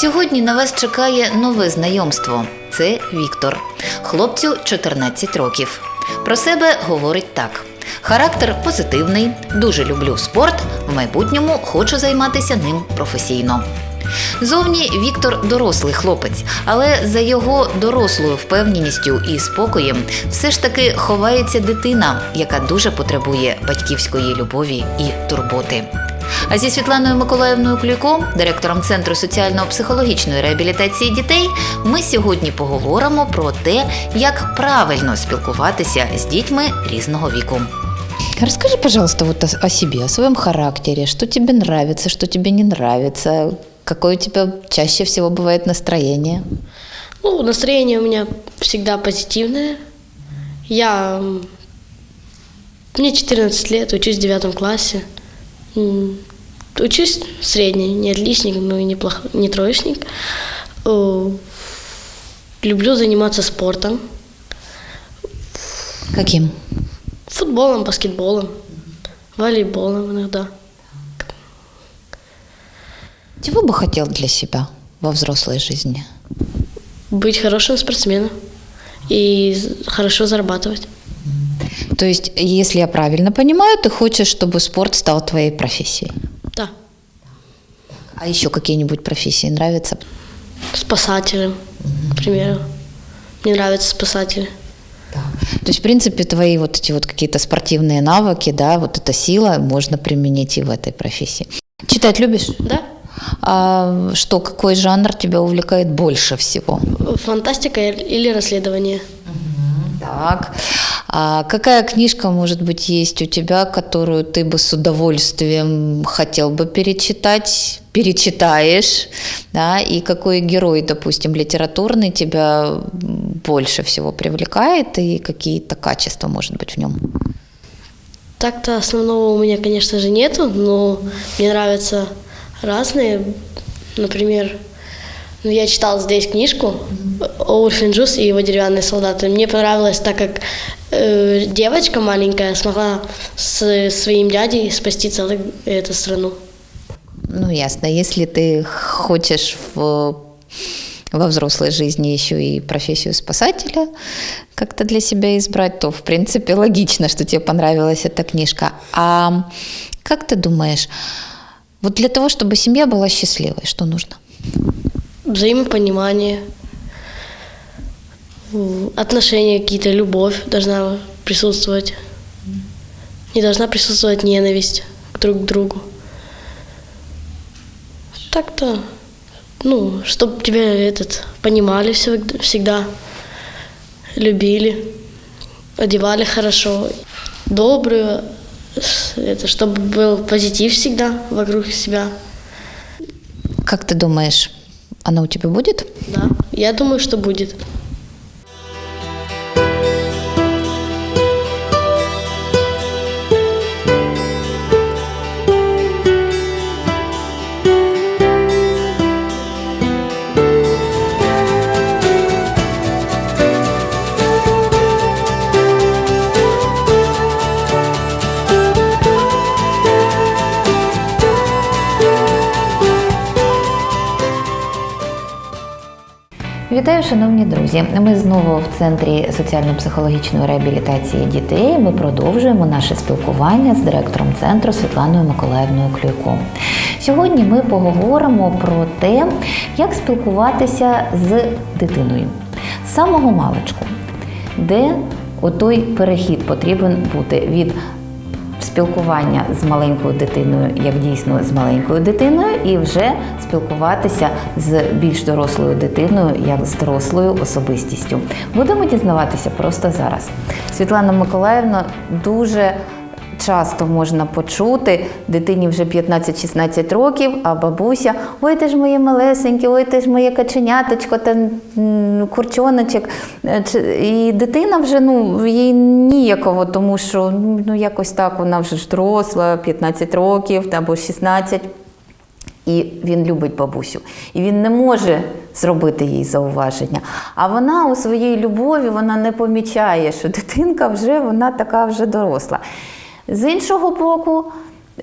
Сьогодні на вас чекає нове знайомство. Це Віктор. Хлопцю 14 років. Про себе говорить так: характер позитивний, дуже люблю спорт. В майбутньому хочу займатися ним професійно. Зовні Віктор дорослий хлопець, але за його дорослою впевненістю і спокоєм все ж таки ховається дитина, яка дуже потребує батьківської любові і турботи. А зі Світланою Миколаївною Клюйко, директором Центру соціально-психологічної реабілітації дітей, ми сьогодні поговоримо про те, як правильно спілкуватися з дітьми різного віку. Расскажи, пожалуйста, вот о, о себе, о своем характере, что тебе нравится, что тебе не нравится, какое у тебя чаще всего бывает настроение. Ну, настроение у меня всегда позитивное. Я... Мне 14 лет, учусь в девятом классе. Учусь средний, не отличник, но и не, плох... не троечник. Люблю заниматься спортом. Каким? Футболом, баскетболом, волейболом иногда. Чего бы хотел для себя во взрослой жизни? Быть хорошим спортсменом и хорошо зарабатывать. То есть, если я правильно понимаю, ты хочешь, чтобы спорт стал твоей профессией. Да. А еще какие-нибудь профессии нравятся? Спасателем, к примеру. Мне нравятся спасатели. То есть, в принципе, твои вот эти вот какие-то спортивные навыки, да, вот эта сила можно применить и в этой профессии. Читать любишь? Да? А что, какой жанр тебя увлекает больше всего? Фантастика или расследование. Так. А какая книжка, может быть, есть у тебя, которую ты бы с удовольствием хотел бы перечитать, перечитаешь, да, и какой герой, допустим, литературный тебя больше всего привлекает, и какие-то качества, может быть, в нем? Так-то основного у меня, конечно же, нету, но мне нравятся разные. Например, ну, я читала здесь книжку Оурфин Джус и его деревянные солдаты. Мне понравилось, так как э, девочка маленькая смогла с своим дядей спасти целую эту страну. Ну, ясно. Если ты хочешь в, во взрослой жизни еще и профессию спасателя как-то для себя избрать, то, в принципе, логично, что тебе понравилась эта книжка. А как ты думаешь, вот для того, чтобы семья была счастливой, что нужно? Взаимопонимание, отношения какие-то, любовь должна присутствовать. Не должна присутствовать ненависть друг к другу. Так-то, ну, чтобы тебя этот понимали всег- всегда, любили, одевали хорошо, добрую, это, чтобы был позитив всегда вокруг себя. Как ты думаешь, она у тебя будет? Да, я думаю, что будет. Шановні друзі! Ми знову в центрі соціально-психологічної реабілітації дітей. Ми продовжуємо наше спілкування з директором центру Світланою Миколаївною Клюйко. Сьогодні ми поговоримо про те, як спілкуватися з дитиною з самого маличку, де отой перехід потрібен бути від спілкування з маленькою дитиною, як дійсно з маленькою дитиною, і вже спілкуватися з більш дорослою дитиною, як з дорослою особистістю. Будемо дізнаватися просто зараз. Світлана Миколаївна дуже. Часто можна почути дитині вже 15-16 років, а бабуся, ой, ти ж моє малесеньке, ой, ти ж моє каченяточко, та курчоночок. Е, І дитина вже ну, їй ніяково, тому що ну, якось так вона вже ж доросла, 15 років або 16. І він любить бабусю. І він не може зробити їй зауваження. А вона у своїй любові вона не помічає, що дитинка вже вона така вже доросла. З іншого боку,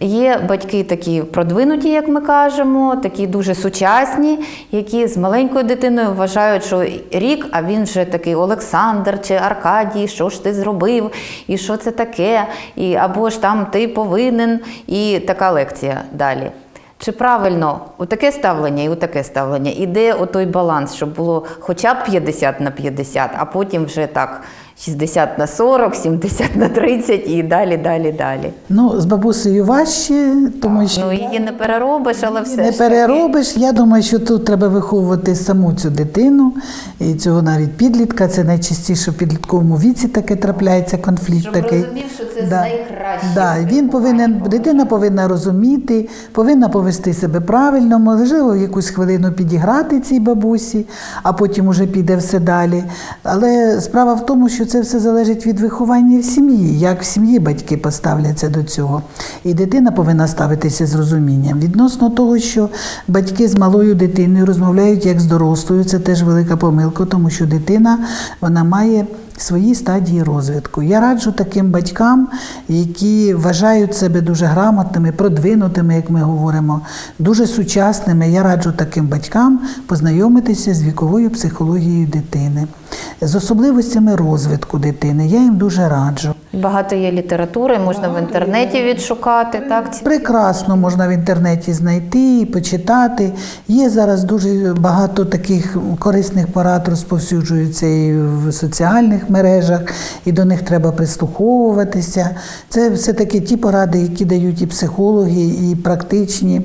Є батьки такі продвинуті, як ми кажемо, такі дуже сучасні, які з маленькою дитиною вважають, що рік, а він вже такий Олександр чи Аркадій, що ж ти зробив, і що це таке, і або ж там ти повинен, і така лекція далі. Чи правильно у таке ставлення і у таке ставлення? І де отой баланс, щоб було хоча б 50 на 50, а потім вже так 60 на 40, 70 на 30 і далі, далі, далі. Ну, з бабусею важче, тому що Ну її не переробиш, але все не ж таки. переробиш. Я думаю, що тут треба виховувати саму цю дитину, і цього навіть підлітка. Це найчастіше в підлітковому віці таке трапляється конфлікт Щоб такий. розумів, що це з найкращих Да, він повинен, дитина повинна розуміти, повинна повести себе правильно, можливо, якусь хвилину підіграти цій бабусі, а потім уже піде все далі. Але справа в тому, що це все залежить від виховання в сім'ї, як в сім'ї батьки поставляться до цього. І дитина повинна ставитися з розумінням. Відносно того, що батьки з малою дитиною розмовляють як з дорослою, це теж велика помилка, тому що дитина вона має свої стадії розвитку. Я раджу таким батькам, які вважають себе дуже грамотними, продвинутими, як ми говоримо, дуже сучасними. Я раджу таким батькам познайомитися з віковою психологією дитини, з особливостями розвитку дитини. Я їм дуже раджу. Багато є літератури, можна в інтернеті відшукати. Так, Прекрасно можна в інтернеті знайти і почитати. Є зараз дуже багато таких корисних порад розповсюджуються і в соціальних мережах, і до них треба прислуховуватися. Це все-таки ті поради, які дають і психологи, і практичні.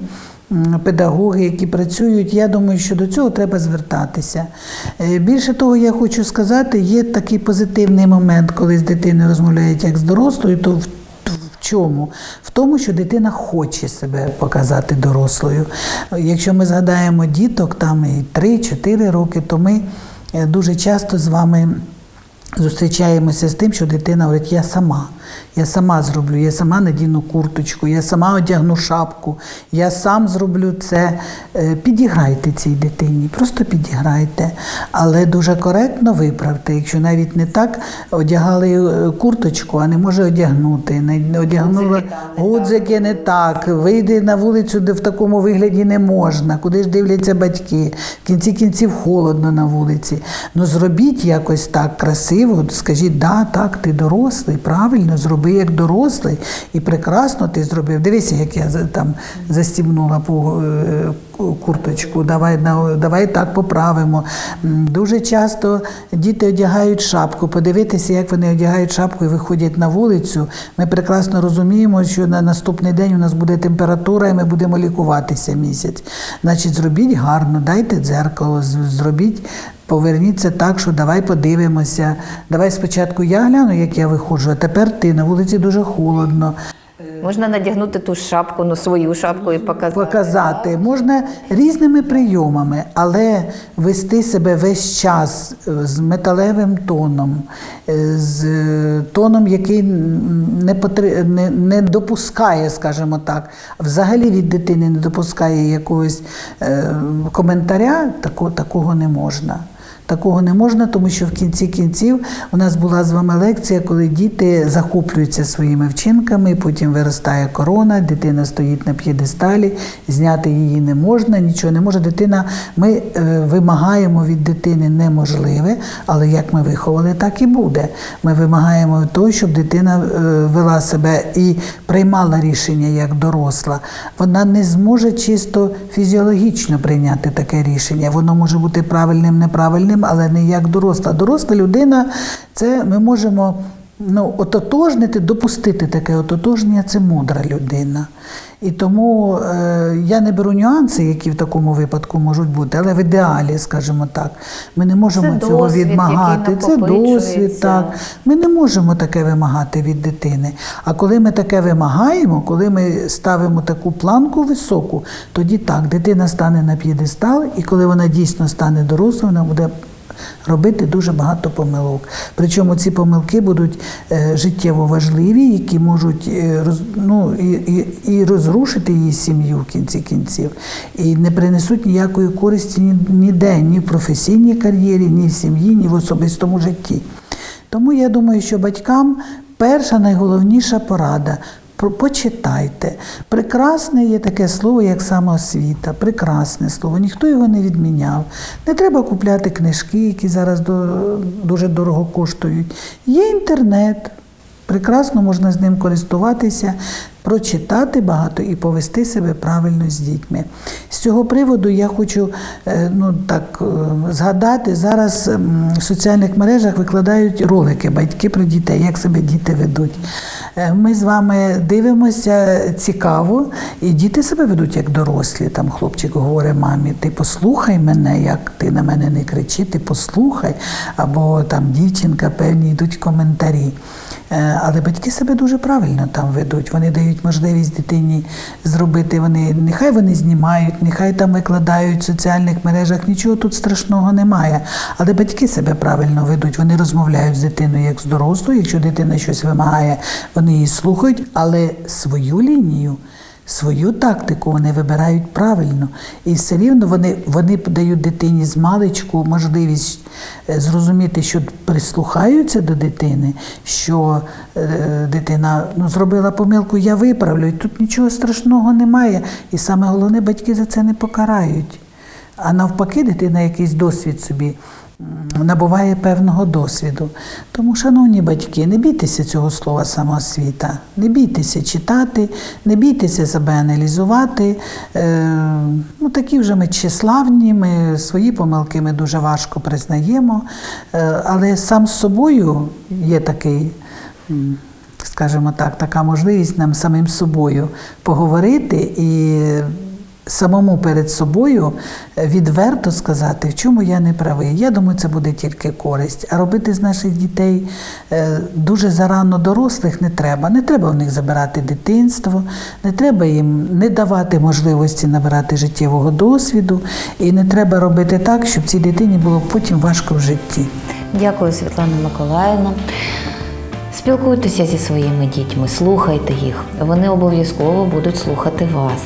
Педагоги, які працюють, я думаю, що до цього треба звертатися. Е, Більше того, я хочу сказати, є такий позитивний момент, коли з дитиною розмовляють як з дорослою, то в в чому? В тому, що дитина хоче себе показати дорослою. Якщо ми згадаємо діток, там і 3-4 роки, то ми е, дуже часто з вами зустрічаємося з тим, що дитина говорить, я сама. Я сама зроблю, я сама надіну курточку, я сама одягну шапку, я сам зроблю це. Е, Підіграйте цій дитині, просто підіграйте, але дуже коректно виправте. Якщо навіть не так одягали е, курточку, а не може одягнути, не не одягнула гудзики не так, вийде на вулицю, де в такому вигляді не можна, куди ж дивляться батьки. В кінці кінців холодно на вулиці. Ну зробіть якось так красиво, скажіть, да, так, ти дорослий, правильно, зроби як дорослий, і прекрасно ти зробив. Дивися, як я там застібнула по курточку, давай, давай так поправимо. Дуже часто діти одягають шапку. Подивитися, як вони одягають шапку і виходять на вулицю. Ми прекрасно розуміємо, що на наступний день у нас буде температура, і ми будемо лікуватися місяць. Значить, зробіть гарно, дайте дзеркало, зробіть. Поверніться так, що давай подивимося. Давай спочатку я гляну, як я виходжу, а тепер ти на вулиці дуже холодно. Можна надягнути ту шапку, ну свою шапку і показати. Показати можна різними прийомами, але вести себе весь час е, з металевим тоном, е, з е, тоном, який не, потри- не, не допускає, скажімо так, взагалі від дитини не допускає якогось е, коментаря, тако, такого не можна. Такого не можна, тому що в кінці кінців у нас була з вами лекція, коли діти захоплюються своїми вчинками, потім виростає корона, дитина стоїть на п'єдесталі, зняти її не можна, нічого не може. Дитина, ми е, вимагаємо від дитини неможливе, але як ми виховали, так і буде. Ми вимагаємо того, щоб дитина е, вела себе і приймала рішення як доросла. Вона не зможе чисто фізіологічно прийняти таке рішення. Воно може бути правильним, неправильним, але не як доросла. Доросла людина, це ми можемо ну, ототожнити, допустити таке ототожнення, це мудра людина. І тому е, я не беру нюанси, які в такому випадку можуть бути, але в ідеалі, скажімо так, ми не можемо Це цього досвід, відмагати. Це досвід, так. Ми не можемо таке вимагати від дитини. А коли ми таке вимагаємо, коли ми ставимо таку планку високу, тоді так, дитина стане на п'єдестал, і коли вона дійсно стане дорослою, вона буде. Робити дуже багато помилок. Причому ці помилки будуть е, життєво важливі, які можуть е, ну, і, і, і розрушити її сім'ю в кінці кінців, і не принесуть ніякої користі ні- ніде, ні в професійній кар'єрі, ні в сім'ї, ні в особистому житті. Тому я думаю, що батькам перша найголовніша порада Почитайте. Прекрасне є таке слово, як самоосвіта. Прекрасне слово. Ніхто його не відміняв. Не треба купляти книжки, які зараз дуже дорого коштують. Є інтернет. Прекрасно можна з ним користуватися, прочитати багато і повести себе правильно з дітьми. З цього приводу я хочу е, ну, так, е, згадати, зараз в соціальних мережах викладають ролики батьки про дітей, як себе діти ведуть. Е, Ми з вами дивимося цікаво, і діти себе ведуть як дорослі. Там хлопчик говорить мамі, ти послухай мене, як ти на мене не кричи, ти послухай. Або там дівчинка певні йдуть коментарі. Е, Але батьки себе дуже правильно там ведуть. Вони дають можливість дитині зробити. Вони нехай вони знімають, нехай там викладають в соціальних мережах. Нічого тут страшного немає. Але батьки себе правильно ведуть. Вони розмовляють з дитиною як з дорослою. Якщо дитина щось вимагає, вони її слухають, але свою лінію. Свою тактику вони вибирають правильно, і все рівно вони, вони дають дитині з маличку можливість е, зрозуміти, що прислухаються до дитини, що е, дитина ну, зробила помилку, я виправлю. І тут нічого страшного немає. І саме головне, батьки за це не покарають. А навпаки, дитина якийсь досвід собі набуває певного досвіду. Тому, шановні батьки, не бійтеся цього слова самоосвіта, не бійтеся читати, не бійтеся себе аналізувати. Е, ну, такі вже ми тщеславні, ми свої помилки ми дуже важко признаємо. Е, але сам з собою є такий. Скажімо так, така можливість нам самим собою поговорити і самому перед собою е, відверто сказати, в чому я не правий. Я думаю, це буде тільки користь. А робити з наших дітей е, дуже зарано дорослих не треба. Не треба в них забирати дитинство, не треба їм не давати можливості набирати життєвого досвіду, і не треба робити так, щоб цій дитині було потім важко в житті. Дякую, Світлана Миколаївна. Спілкуйтеся зі своїми дітьми, слухайте їх. Вони обов'язково будуть слухати вас.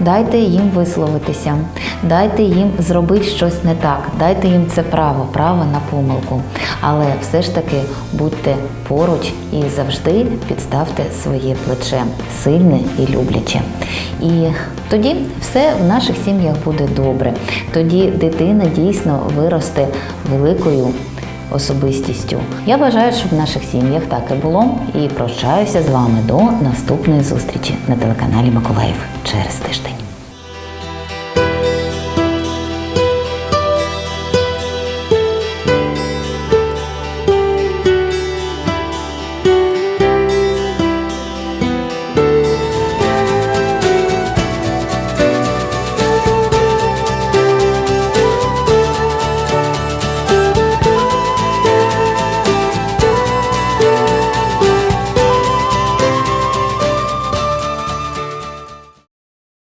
Дайте їм висловитися, дайте їм зробити щось не так, дайте їм це право, право на помилку. Але все ж таки будьте поруч і завжди підставте своє плече сильне і любляче. І тоді все в наших сім'ях буде добре. Тоді дитина дійсно виросте великою особистістю. Я бажаю, щоб в наших сім'ях так і було. І прощаюся з вами до наступної зустрічі на телеканалі Миколаїв через тиждень.